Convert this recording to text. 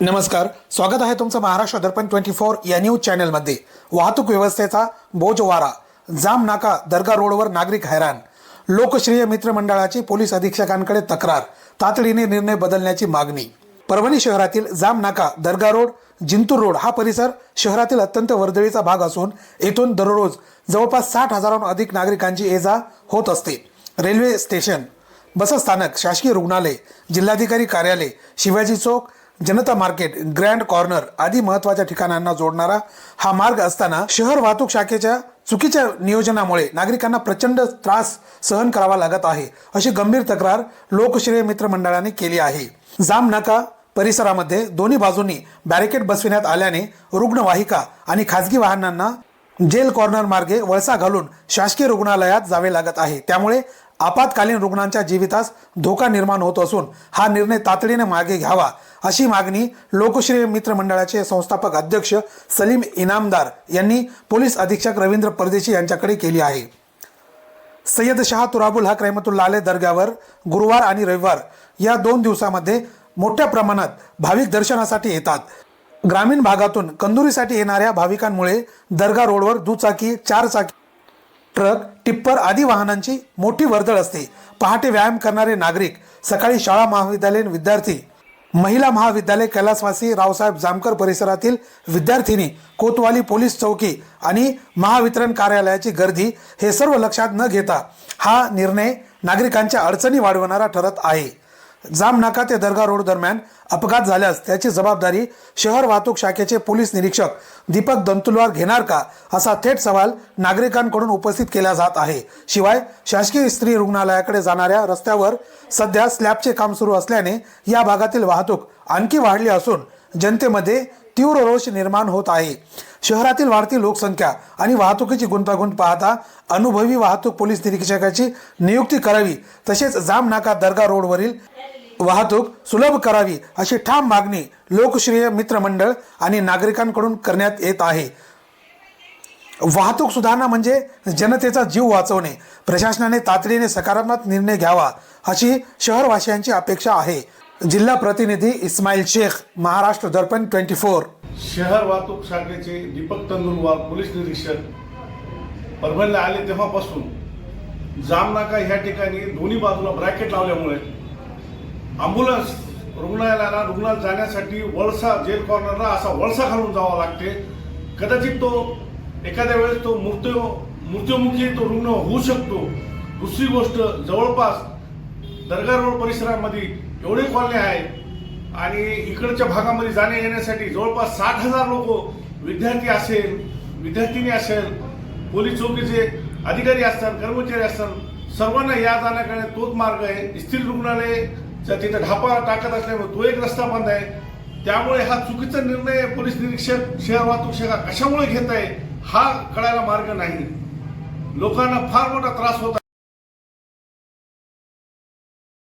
नमस्कार स्वागत आहे तुमचं महाराष्ट्र दर्पण ट्वेंटी फोर या न्यूज चॅनलमध्ये वाहतूक व्यवस्थेचा बोजवारा जाम नाका दर्गा रोडवर नागरिक हैराण लोकश्रेय मित्र मंडळाची पोलीस अधीक्षकांकडे तक्रार तातडीने निर्णय बदलण्याची मागणी. परभणी शहरातील जाम नाका दर्गा रोड जिंतूर रोड हा परिसर शहरातील अत्यंत वर्दळीचा भाग असून येथून दररोज जवळपास साठ हजारांहून अधिक नागरिकांची ये जा होत असते. रेल्वे स्टेशन बसस्थानक शासकीय रुग्णालय जिल्हाधिकारी कार्यालय Shivaji Chowk Janata market grand corner आदी महत्त्वाच्या ठिकाणांना जोडणारा हा मार्ग असताना शहर वाहतूक शाखेच्या चुकीच्या नियोजनामुळे नागरिकांना प्रचंड त्रास सहन करावा लागत आहे अशी गंभीर तक्रार लोकश्रेय मित्र मंडळाने केली आहे. जाम नाका परिसरामध्ये दोन्ही बाजूंनी बॅरिकेड बसविण्यात आल्याने रुग्णवाहिका आणि खाजगी वाहनांना जेल कॉर्नर मार्गे वळसा घालून शासकीय रुग्णालयात जावे लागत आहे. त्यामुळे आपत्कालीन रुग्णांच्या जीवितास धोका निर्माण होत असून हा निर्णय तातडीने मागे घ्यावा अशी मागणी लोकश्रेय मित्र मंडळाचे संस्थापक अध्यक्ष सलीम इनामदार यांनी पोलीस अधीक्षक रवींद्र परदेशी यांच्याकडे केली आहे. सय्यद शहा तुराबुल हक रहमतुल्ला आले दर्ग्यावर गुरुवार आणि रविवार या दोन दिवसामध्ये मोठ्या प्रमाणात भाविक दर्शनासाठी येतात. ग्रामीण भागातून कंदुरीसाठी येणाऱ्या भाविकांमुळे दर्गा रोडवर दुचाकी चारचाकी ट्रक टिप्पर आदी वाहनांची मोठी वर्दळ असते. पहाटे व्यायाम करणारे नागरिक सकाळी शाळा महाविद्यालयीन विद्यार्थी महिला महाविद्यालय कैलासवासी रावसाहेब जामकर परिसरातील विद्यार्थिनी कोतवाली पोलीस चौकी आणि महावितरण कार्यालयाची गर्दी हे सर्व लक्षात न घेता हा निर्णय नागरिकांच्या अडचणी वाढवणारा ठरत आहे. जामनाका ते दर्गा रोड दरम्यान अपघात झाल्यास त्याची जबाबदारी शहर वाहतूक शाखेचे पोलीस निरीक्षक दीपक दंतुलवार घेणार का? असा थेट सवाल नागरिकांकडून उपस्थित केला जात आहे. शिवाय शासकीय स्त्री रुग्णालयाकडे जाणाऱ्या रस्त्यावर सध्या स्लॅबचे काम सुरू असल्याने या भागातील वाहतूक आणखी वाढली असून जनतेमध्ये तीव्र रोष निर्माण होत आहे. शहरातील वाढती लोकसंख्या आणि वाहतुकीची गुंतागुंत पाहता अनुभवी वाहतूक पोलीस निरीक्षकाची नियुक्ती करावी तसेच जाम नाका दर्गा रोडवरील वाहतूक सुलभ करावी अशी ठाम मागणी लोकश्रेय मित्रमंडळ आणि नागरिकांकडून करण्यात येत आहे. वाहतूक सुधारणा म्हणजे जनतेचा जीव वाचवणे प्रशासनाने तातडीने सकारात्मक निर्णय घ्यावा अशी शहरवासियांची अपेक्षा आहे. जिल्हा प्रतिनिधी इस्माईल शेख महाराष्ट्र दर्पण ट्वेंटी फोर. शहर वाहतूक शाखेचे दीपक तंदुरवार पोलीस निरीक्षक परभणीला आले तेव्हापासून जामनाका ह्या ठिकाणी दोन्ही बाजूला ब्रॅकेट लावल्यामुळे ॲम्ब्युलन्स रुग्णालयाला रुग्णाला जाण्यासाठी वळसा जेल कॉर्नरला असा वळसा घालून जावा लागते. कदाचित तो एखाद्या वेळेस तो मृत्यू मृत्युमुखी तो रुग्ण होऊ शकतो. दुसरी गोष्ट जवळपास दर्गा रोड परिसरामध्ये एवढे कॉलनी आहेत आणि इकडच्या भागामध्ये जाण्या येण्यासाठी जवळपास साठ हजार लोक विद्यार्थी असेल विद्यार्थिनी असेल पोलीस चौकीचे अधिकारी असतात कर्मचारी असतात सर्वांना या जाण्याकडे तोच मार्ग आहे. स्थिर रुग्णालय तिथे ढापा टाकत असल्यामुळे तो एक रस्ता बंद आहे. त्यामुळे हा चुकीचा निर्णय पोलीस निरीक्षक शहर वाहतूक शाखा कशामुळे घेत आहे हा कळायला मार्ग नाही. लोकांना फार मोठा त्रास होत आहे.